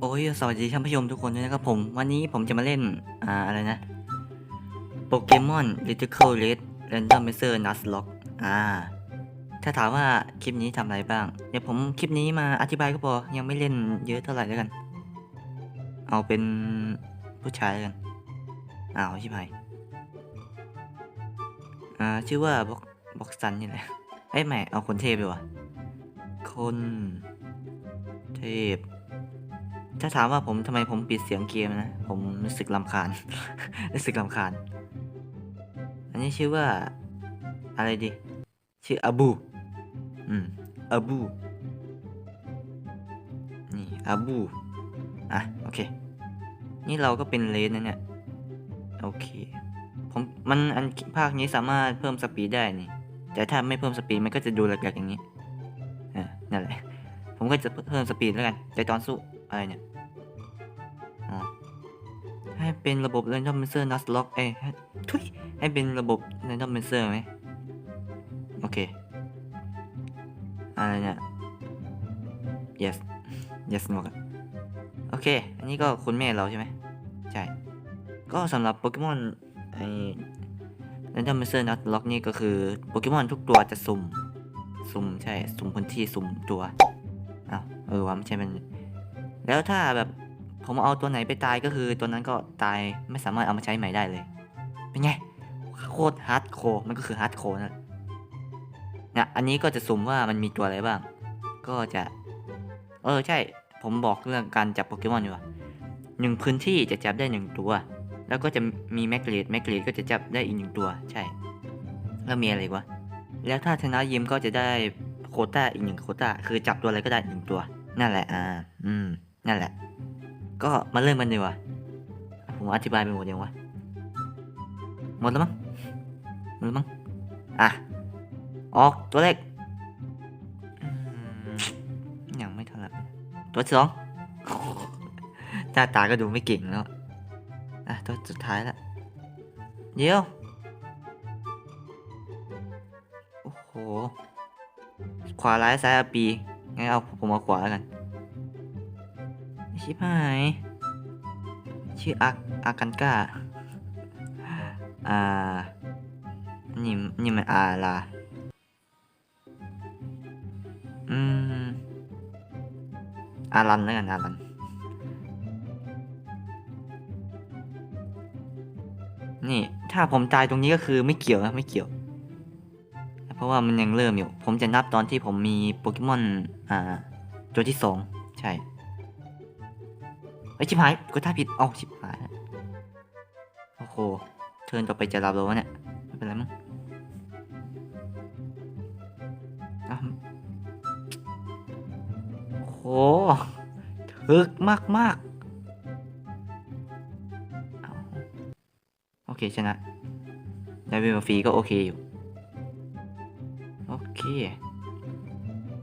โอ้ยสวัสดีท่านผู้ชมทุกคนด้วยนะครับผม วันนี้ผมจะมาเล่น อ่า อะไรนะโปเกมอน Little Red Random Master Nuzlocke อ่า ถ้าถามว่าคลิปนี้ทำอะไรบ้าง เดี๋ยวผมคลิปนี้มาอธิบายก็พอ ยังไม่เล่นเยอะเท่าไหร่แล้วกัน เอาเป็นผู้ชายกัน อ้าวชิบหายอ่า ชื่อว่าบ็อกบ็อกซันนี่แหละเอ้ยไม่เอาคนเทพดีกว่าคนเทพ ถ้าถามว่าผมทำไมผมปิดเสียงเกมนะ ผมรู้สึกลำคาญ รู้สึกลำคาญ อันนี้ชื่อว่า อะไรดี ชื่ออาบู อืมอาบู นี่อาบู อะ โอเค นี่เราก็เป็นเลนนะเนี่ย โอเค ผมมันอันภาคนี้สามารถเพิ่มสปีดได้นี่ แต่ถ้าไม่เพิ่มสปีดมันก็จะดูแหลกๆอย่างนี้อ่านั่นแหละ ผมก็จะเพิ่มสปีดแล้วกัน แต่ตอนสู้อะไรเนี่ย ให้เป็นระบบ Random Mixer Nuzlocke เอ้ยให้ทุยให้เป็นระบบ Random Mixer ไหมโอเค อะไรเนี่ย yes yes หมดโอเค อันนี้ก็คุณแม่เราใช่ไหมใช่ ก็สำหรับโปเกมอนไอ้ Random Mixer Nuzlocke นี่ก็คือโปเกมอนทุกตัวจะสุ่ม สุ่มใช่ สุ่มพื้นที่สุ่มตัวอ้าวเออว่าไม่ใช่มัน แล้วถ้าแบบ ผมเอาตัวไหนไปตายก็คือตัวนั้นก็ตายไม่สามารถเอามาใช้ใหม่ได้เลย เป็นไง โคตรฮาร์ดโคมันก็คือฮาร์ดโคนะนะอันนี้ก็จะสุ่มว่ามันมีตัวอะไรบ้าง ก็จะ เออใช่ ผมบอกเรื่องการจับโปเกมอนอยู่ว่าหนึ่งพื้นที่จะจับได้หนึ่งตัว แล้วก็จะมีแมกเกรดแมกเกรดก็จะจับได้อีกหนึ่งตัว ใช่ แล้วมีอะไรวะ แล้วถ้าชนะยิมก็จะได้โคต้าอีกหนึ่งโคต้า คือจับตัวอะไรก็ได้หนึ่งตัว นั่นแหละ อ่า อืม นั่นแหละ ก็มาเริ่มกันดีกว่า ผมอธิบายไปหมดยังวะ หมดแล้วมั้ง หมดแล้วมั้ง อะ ออกตัวเลขยังไม่ทันละตัวสองหน้าตาก็ดูไม่เก่งแล้ว อะ ตัวสุดท้ายละเดี๋ยว โอ้โห ขวาร้ายซ้ายอาปี งั้นเอาผมเอาขวาแล้วกัน ชิบหาย ชื่ออาอากันก้า อ่า นี่นี่มันอาลาอืม อารันแล้วกันอารันนี่ ถ้าผมตายตรงนี้ก็คือไม่เกี่ยวนะไม่เกี่ยว เพราะว่ามันยังเริ่มอยู่ ผมจะนับตอนที่ผมมีโปเกมอน อ่า ตัวที่สอง ใช่ ไอยชิบหายกดท่าผิดเอ้าชิบหายโอ้โหเทินต่อไปจะรับแล้วะเนี่ยไม่เป็นไรมั้งโอ้โหถึกมากมากโอเคชนะได้เวลฟรีก็โอเคอยู่ โอเค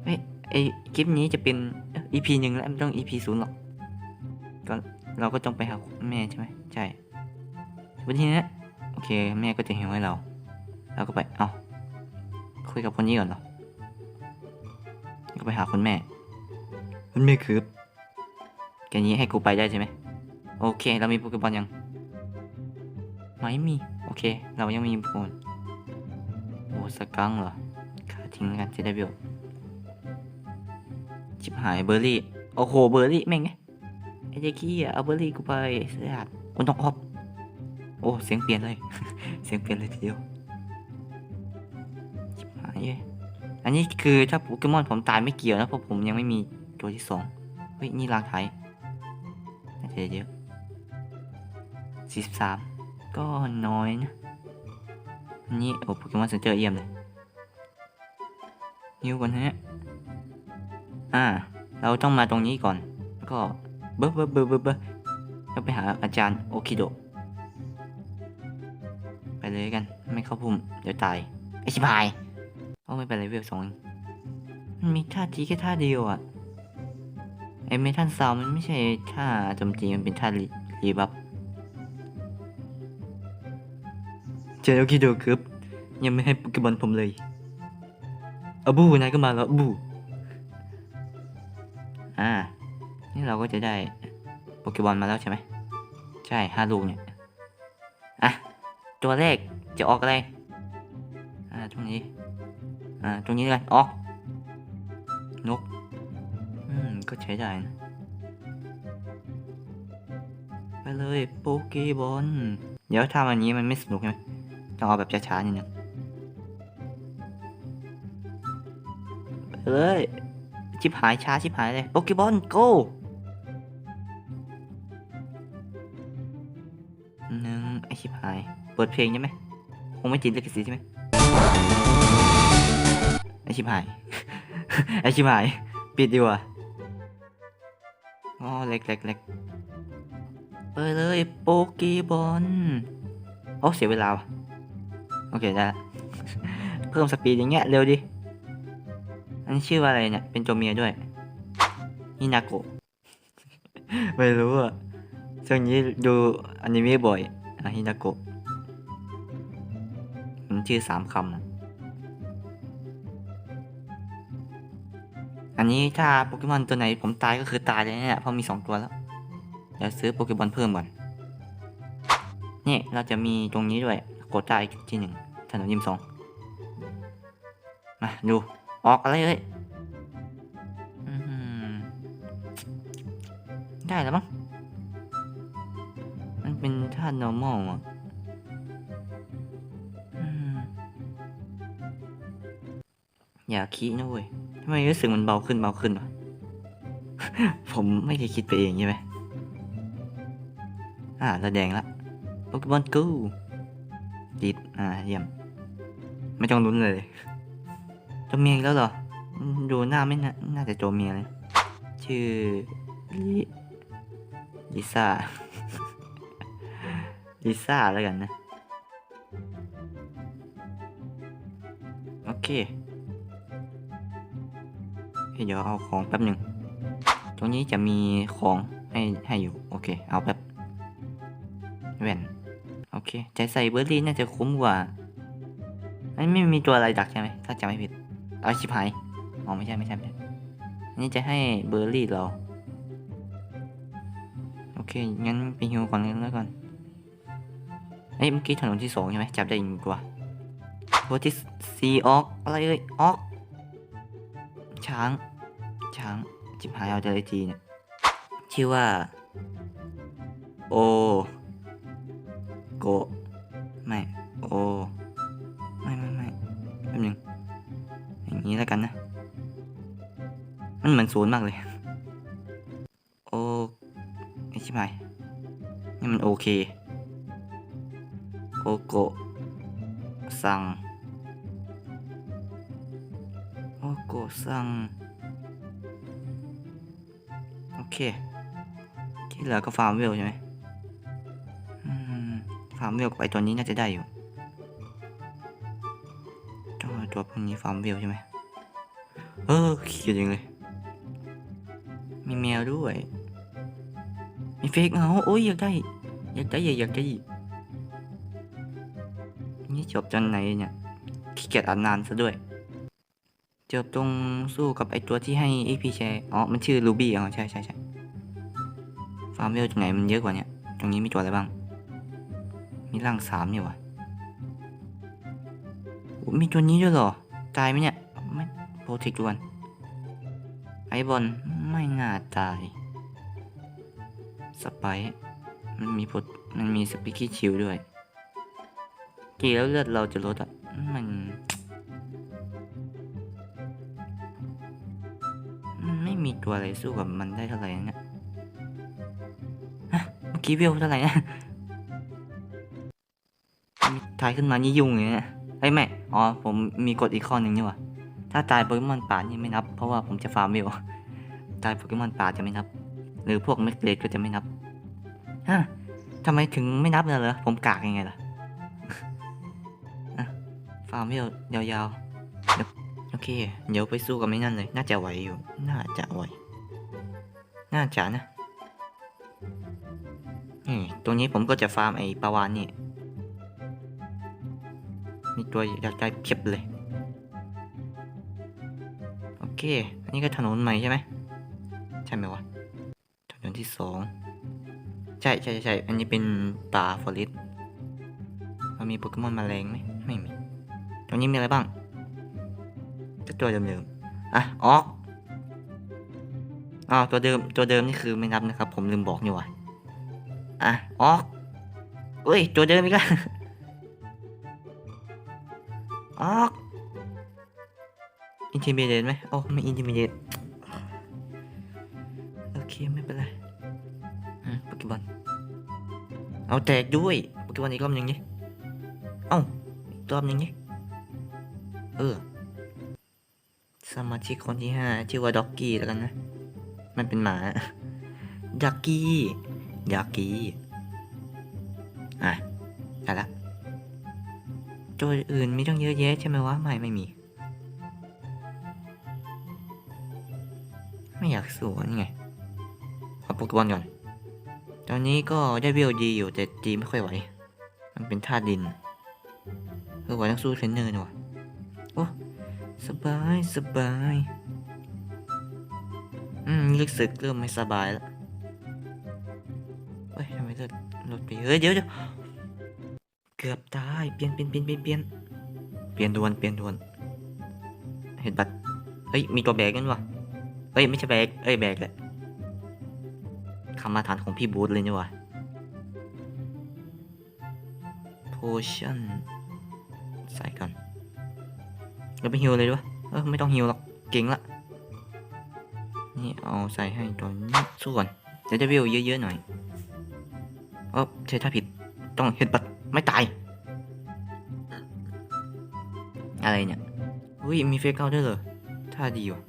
เฮ้ยไอคลิปนี้จะเป็นอ้ย EP หนึ่งแล้วไม่ต้อง EP ศูนย์หรอก เราก็ต้องไปหาแม่ใช่ไหมใช่วันทีนี้โอเคแม่ก็จะหิวให้เรา เราก็ไปเอาคุยกับคนนี้ก่อนเหรอก็ไปหาคุณแม่ คุณแม่คือแกนี้ให้กูไปได้ใช่ไหมโอเค เรามีโปเกมอนยัง ไม่มี โอเค เรายังมีโปเกมอนโอ้สกังเหรอขาทิ้งแล้วกันจะได้เบลชิบหายเบอร์รี่ โอ้โห เบอร์รี่แม่งไง ไอ้เด็กขี้อะเอาเบอร์รี่กูไปเสียดคนต้องออฟโอ้เสียงเปลี่ยนเลย เสียงเปลี่ยนเลยทีเดียวชิบหายเว้ยอันนี้คือถ้าโปเกมอนผมตายไม่เกี่ยวนะเพราะผมยังไม่มีตัวที่สองเฮ้ยนี่ลางไทยน่าจะเยอะสี่สิบสามก็น้อยนะอันนี้โอ้โปเกมอนเซนเตอร์เยี่ยมเลยฮิวก่อนฮะอ่า เราต้องมาตรงนี้ก่อน แล้วก็ เบิ้บเบิ้บเบิ้บเบิ้บเบิ้บแล้วไปหาอาจารย์โอคิโดะไปเลยกัน ไม่เข้าพุ่ม เดี๋ยวตาย ไอชิบายเอาไม่เป็นไรเวลสองมันมีท่าทีแค่ท่าเดียวอะไอเมทัลซาวมันไม่ใช่ท่าโจมตีมันเป็นท่ารีรีบัฟเจอโอคิโดะครับยังไม่ให้โปเกมอนผมเลยอบูนายก็มาแล้วบูอ่า นี่เราก็จะได้โปเกมอนมาแล้วใช่ไหมใช่ห้าลูกเนี่ย อะ ตัวแรกจะออกอะไร อ่า ตรงนี้ อ่า ตรงนี้เลยออก นก อืม ก็ใช้ได้นะ ไปเลยโปเกบอลเดี๋ยวทำอันนี้มันไม่สนุกใช่ไหมต้องเอาแบบช้าๆนิดนึงไปเลยชิบหายช้าชิบหายเลยโปเกบอลโกห เปิดเพลงใช่ไหมคงไม่ติดลิขสิทธิ์ใช่ไหมไอชิบหาย ไอชิบหาย ปิดดีกว่าอ๋อเล็กเล็กเล็กไปเลยโปเกบอลโอ้เสียเวลาว่ะโอเคได้ละเพิ่มสปีดอย่างเงี้ยเร็วดิ อันนี้ชื่อว่าอะไรเนี่ย เป็นตัวเมียด้วยฮินาโกะไม่รู้อะช่วงนี้ดูอนิเมะบ่อยอะฮินาโกะ ชื่อสามคำอะอันนี้ถ้าโปเกมอนตัวไหนผมตายก็คือตายเลยเนี่ยเพราะมีสองตัวแล้ว เดี๋ยวซื้อโปเกมอนเพิ่มก่อน นี่เราจะมีตรงนี้ด้วยกดได้ที่หนึ่งถนนยิมสองมาดูออกอะไรเอ้ยได้แล้วมั้ง มันเป็นท่า normal อะ อย่าคิดนะเว้ยทำไมรู้สึกมันเบาขึ้นเบาขึ้นวะ ผมไม่ได้คิดไปเองใช่ไหม อ่าระแดงละโปเกมอนกูติดอ่าเยี่ยม ไม่ต้องลุ้นเลยตัวเมียอีกแล้วเหรอ ดูหน้าไม่น่าน่าจะตัวเมียเลย ชื่อลิลิซ่า ลิซ่าแล้วกันนะ โอเค เดี๋ยวเอาของแป๊บหนึ่ง ตรงนี้จะมีของให้ให้อยู่ โอเค เอาแป๊บแว่น โอเค ใจใส่เบอร์รี่น่าจะคุ้มกว่าอันนี้ไม่มีตัวอะไรดักใช่ไหม ถ้าจำไม่ผิด เอาชิบหายอ๋อไม่ใช่ไม่ใช่ไม่ใช่นนี้จะให้เบอร์รี่เรา โอเค งั้นไปฮิวก่อนแล้วก่อนเอ้ยเมื่อกี้ถนนที่สองใช่ไหมจับได้อีกตัวตัวที่สี่ออกอะไรเอ่ยออก ช้าง ช้างจิบหายเอาแต่ละทีเนี่ย ชื่อว่า โอ โก ไม่ โอ ไม่ไม่ไม่แป๊บนึงอย่างนี้แล้วกันนะ มันเหมือนศูนย์มากเลย โอไอชิบหายนี่มันโอเค โอโก สั่ง โอโกะสั่งโอเค ที่เหลือก็ฟาร์มเวลใช่ไหมฟาร์มเวลกับไอตัวนี้น่าจะได้อยู่ตัวตัวพวกนี้ฟาร์มเวลใช่ไหมเออเขียดยังเลย มีแมวด้วย มีเฟกเอาโอ้ยอยากได้ อยากได้อยากอยากได้นี่จบจนไหนเนี่ยขี้เกียจอ่านนานซะด้วย จบตรงสู้กับไอตัวที่ให้เอพีแชร์อ๋อ มันชื่อลูบี้อ๋อใช่ใช่ใช่ฟาร์มเวลตรงไหนมันเยอะกว่าเนี่ยตรงนี้มีตัวอะไรบ้าง มีร่างสามนี่วะโอ้มีตัวนี้ด้วยเหรอ ตายไหมเนี่ย ไม่โปรเทคด่วนไอบอลไม่น่าตาย สไปร์มันมีพดมันมีสปิกกี้ชิลด้วย กี่แล้วเลือดเราจะลดอะ มัน มีตัวอะไรสู้กับมันได้เท่าไหร่นะฮะเมื่อกี้เวลเท่าไหร่นะมีทายขึ้นมานี่ยุ่งเลยนะเฮ้ยแม่อ๋อผมมีกฎอีกข้อหนึ่งนี่ว่าถ้าตายโปเกมอนป่านี่ไม่นับ เพราะว่าผมจะฟาร์มเวลตายโปเกมอนป่าจะไม่นับ หรือพวกเม็กเลดก็จะไม่นับฮะทำไมถึงไม่นับเลยเหรอผมกากยังไงล่ะอะฟาร์มเวลยาวๆเดี๋ยว โอเค เดี๋ยวไปสู้กับไม่นั่นเลย น่าจะไหวอยู่ น่าจะไหว น่าจะนะนี่ตรงนี้ผมก็จะฟาร์มไอ้ปลาวานนี่ มีตัวอยากได้เพียบเลย โอเค อันนี้ก็ถนนใหม่ใช่ไหม ใช่ไหมวะ ถนนที่สอง ใช่ใช่ใช่ อันนี้เป็นป่าฟอเรสต์มันมีโปเกมอนแมลงไหม ไม่มี ตรงนี้มีอะไรบ้าง ก็ตัวเดิมๆอะออกอ๋อตัวเดิมตัวเดิมนี่คือไม่นับนะครับ ผมลืมบอกนี่ว่าอะออกเอ้ยตัวเดิมอีกแล้วออกอินทิเมเดตไหมโอ้ไม่อินทิเมเดตโอเคไม่เป็นไรอืมโปเกมอนเอาแตกด้วยโปเกมอนอีกรอบหนึ่งดิเอ้าอีกรอบหนึ่งดิเออ สมาชิกคนที่ห้าชื่อว่าด็อกกี้แล้วกันนะ มันเป็นหมาดักกี้ดักกี้ อะได้ละตัวอื่นไมีต้องเยอะแยะใช่ไหมวะไม่ไม่มี ไม่อยากสวนไงเอาโปเกมอนก่อน ตอนนี้ก็ได้เวลดีอยู่แต่ตีไม่ค่อยไหว มันเป็นท่าตุดินเออไหวต้องสู้เทรนเนอร์หน่อยโอ้ สบายสบาย อืมรู้สึกเริ่มไม่สบายแล้วเฮ้ยทำไมเลือดลดไปเฮ้ยเดี๋ยวเดี๋ยวเกือบตายเปลี่ยนเปลี่ยนเปลี่ยนเปลี่ยนเปลี่ยนเปลี่ยนดวนเปลี่ยนดวน เห็นบัตรเฮ้ยมีตัวแบกกันวะเฮ้ยไม่ใช่แบกเอ้ยแบกแหละคำมาฐานของพี่บูธเลยนี่วะ potion ใส่ก่อน เราไปฮิวเลยดีวะเออไม่ต้องฮิวหรอกเก่งละนี่เอาใส่ให้ตัวนี้สู้ก่อนจะได้วิวเยอะๆหน่อยเออใช่ถ้าผิดต้องเห็นปัดไม่ตาย อะไรเนี่ยอุ้ยมีเฟกเอาด้วยเหรอท่าดีว่ะ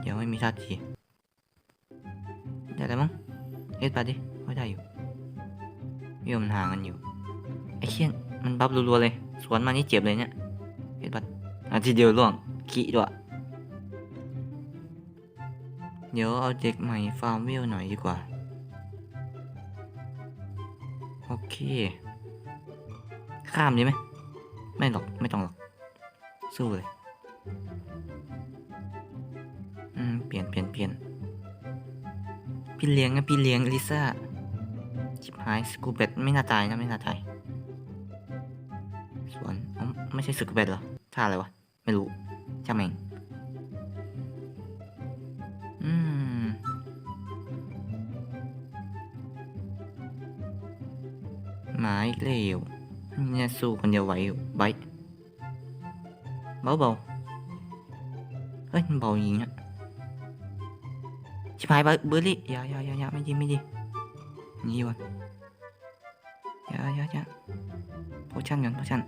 เดี๋ยวไม่มีท่าทีได้แล้วมั้งเฮ็ดปัดดิไม่ได้อยู่วิวมันห่างกันอยู่ไอ้เชี่ยนมันบับรัวๆเลย สวนมานี่เจ็บเลยเนี่ยเห็นปะอะทีเดียวล่วงขี้ด้วยเดี๋ยวเอาเด็กใหม่ฟาร์มวิวหน่อยดีกว่า โอเค ข้ามดีไหม ไม่หรอก ไม่ต้องหรอก สู้เลย อืม เปลี่ยนเปลี่ยนเปลี่ยนพี่เลี้ยงนะพี่เลี้ยงลิซ่าชิบหายสกูเบตไม่น่าตายนะ ไม่น่าตาย ไม่ใช่สกเบตเหรอท่าอะไรวะ ไม่รู้ช่างแม่งอืมหมาอีกเร็วเนี่ยสู้คนเดียวไหวอยู่ไบเบาเบาๆเฮ้ยเบาจริงอะชิบหายเบอร์เบอร์รี่ยาอย่าอย่าอย่าไม่ดีไม่ดีนี่วะอย่าอย่าอย่าโพชั่นก่อนโพชั่น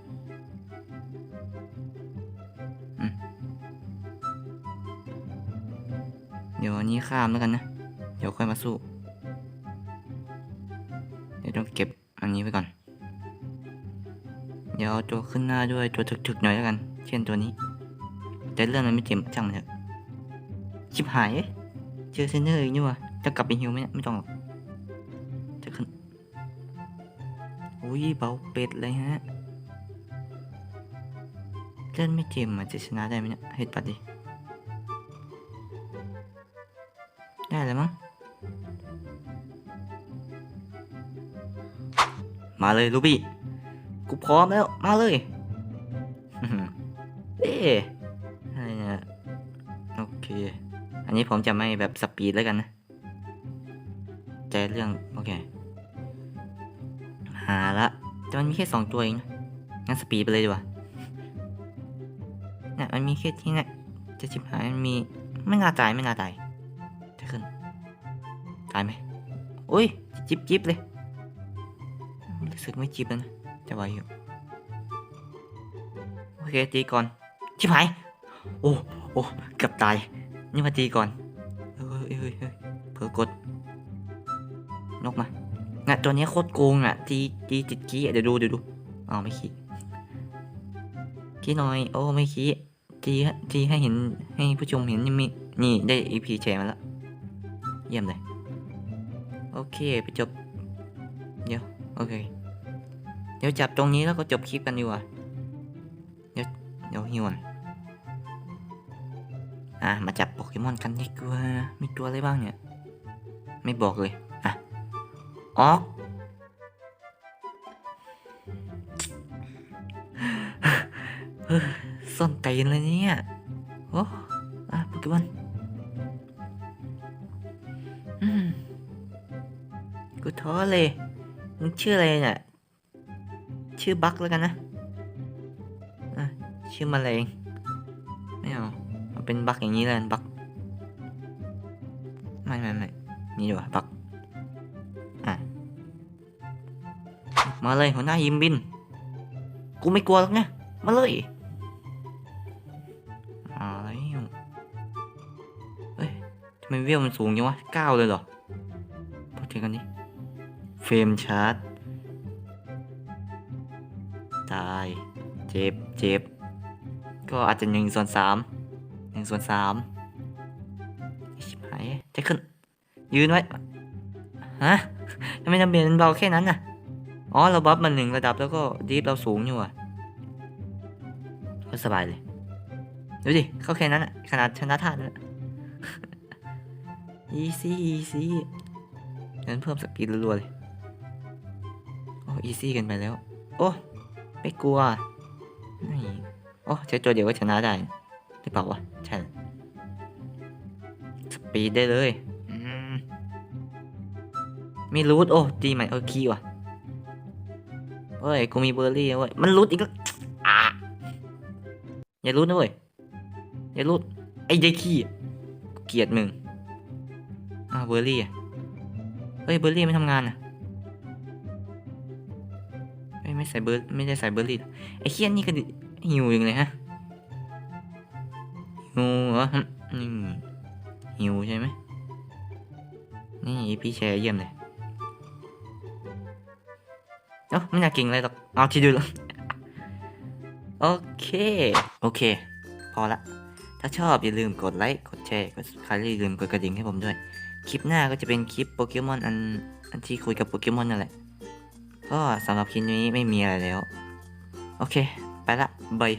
เดี๋ยวอันนี้ข้ามแล้วกันนะ เดี๋ยวค่อยมาสู้ เดี๋ยวต้องเก็บอันนี้ไว้ก่อน เดี๋ยวเอาตัวขึ้นหน้าด้วยตัวถึกๆหน่อยแล้วกัน เช่นตัวนี้แต่เรื่องมันไม่เจ็บช่างมันเถอะชิบหายเจอเซนเนอร์อีกนี่วะจะกลับไปฮิวไหมเนี่ยไม่ต้องหรอกจะขึ้นอุ้ยเบาเป็ดเลยฮะเล่นไม่เจ็บมันจะชนะได้ไหมเนี่ยให้ปัดดิ ได้แล้วมั้ง มาเลยลูบี้ กูพร้อมแล้ว มาเลยเอ๊อะไรเนี่ยโอเค อันนี้ผมจะไม่แบบสปีดแล้วกันนะ ใจเรื่อง โอเค หาละแต่มันมีแค่สองตัวเองนะงั้นสปีดไปเลยดีกว่าเนี่ยมันมีแค่ที่เนี่ยจะชิบหายมันมีไม่น่าตายไม่น่าตายจ ตายไหมโอ้ย จิบจิบเลย รู้สึกไม่จิบแล้วนะ จะไหวอยู่ โอเค ตีก่อน ชิบหาย โอ้ โอ้ เกือบตาย นี่มาตีก่อน เฮ้ยเฮ้ยเฮ้ยเผลอกด นกมาง่ะตัวนี้โคตรโกงอะ ตี ตีติดกี้เดี๋ยวดูเดี๋ยวดูอ๋อไม่ขี้ขี้หน่อย โอ้ ไม่ขี้ตีฮะตีให้เห็นให้ผู้ชมเห็นนี่มีนี่ได้ EP แชร์มาแล้ว เยี่ยมเลย โอเคไปจบ เดี๋ยวโอเค เดี๋ยวจับตรงนี้แล้วก็จบคลิปกันดีกว่า เดี๋ยวเดี๋ยวฮิวก่อนอะมาจับโปเกมอนกันดีกว่ามีตัวอะไรบ้างเนี่ย ไม่บอกเลย อะออกเฮ้ยส้นตีนเลยเนี่ย โอ้อะโปเกมอน กูท้อเลย มึงชื่ออะไรเนี่ย ชื่อบักแล้วกันนะอะชื่อแมลงไม่เอา เอาเป็นบักอย่างนี้เลยบัก ไม่ไม่ไม่นี่ดีกว่าบัก อะ มาเลยหัวหน้ายิมบิน กูไม่กลัวหรอกนะ มาเลยอะไรอ่เฮ้ยทำไมเวลมันสูงจังวะเก้าเลยเหรอพอเจอกันดิเฟ รมชาร์จ ตาย เจ็บเจ็บ ก็อาจจะหนึ่งส่วนสามหนึ่งส่วนสามชิบหายจะขึ้น ยืนไว้ ฮะทำไมจำเป็นมันเบาแค่นั้นน่ะ อ๋อ เราบัฟมันหนึ่งระดับแล้วก็ดีฟเราสูงอยู่อะก็สบายเลย ดูดิ เข้าแค่นั้นอะ ขนาดชนะท่านนอีซี่อีซี่งั้นเพิ่มสปีดรัวๆเลย อีซี่กันไปแล้ว โอ้ ไม่กลัวนี่โอ้เจอตัวเดียวก็ชนะได้หรือเปล่าวะ ใช่ สปีดได้เลยมมีรูทโอ้ดีใหม่เออคีว่ะเฮ้ย กูมีเบอร์รี่เว้ย มันรูทอีกแล้วอะอย่ารูทนะเว้ย อย่ารูทไอ้เด็กขี้เกลียดมึงอ้าเบอร์รี่อะเฮ้ย เบอร์รี่ไม่ทำงานอะ ไม่ใส่เบอร์ไม่ได้ใส่เบอร์รี่ไอ้เคียนนี่ก็ดิหิวอยังเลยฮะหิวเหรอหึนี่หิวใช่ไหมนี่พี่แชร์เยี่ยมเลยเอ้าไม่น่าเก่งเลยหรอกเอาที่ดูแล้วโอเค โอเค พอละ ถ้าชอบอย่าลืมกดไลค์ กดแชร์ กดใครอย่าลืมกดกระดิ่งให้ผมด้วย คลิปหน้าก็จะเป็นคลิปโปเกมอนอันอันที่คุยกับโปเกมอนนั่นแหละ ก็สำหรับคลิปนี้ไม่มีอะไรแล้ว โอเค ไปละบาย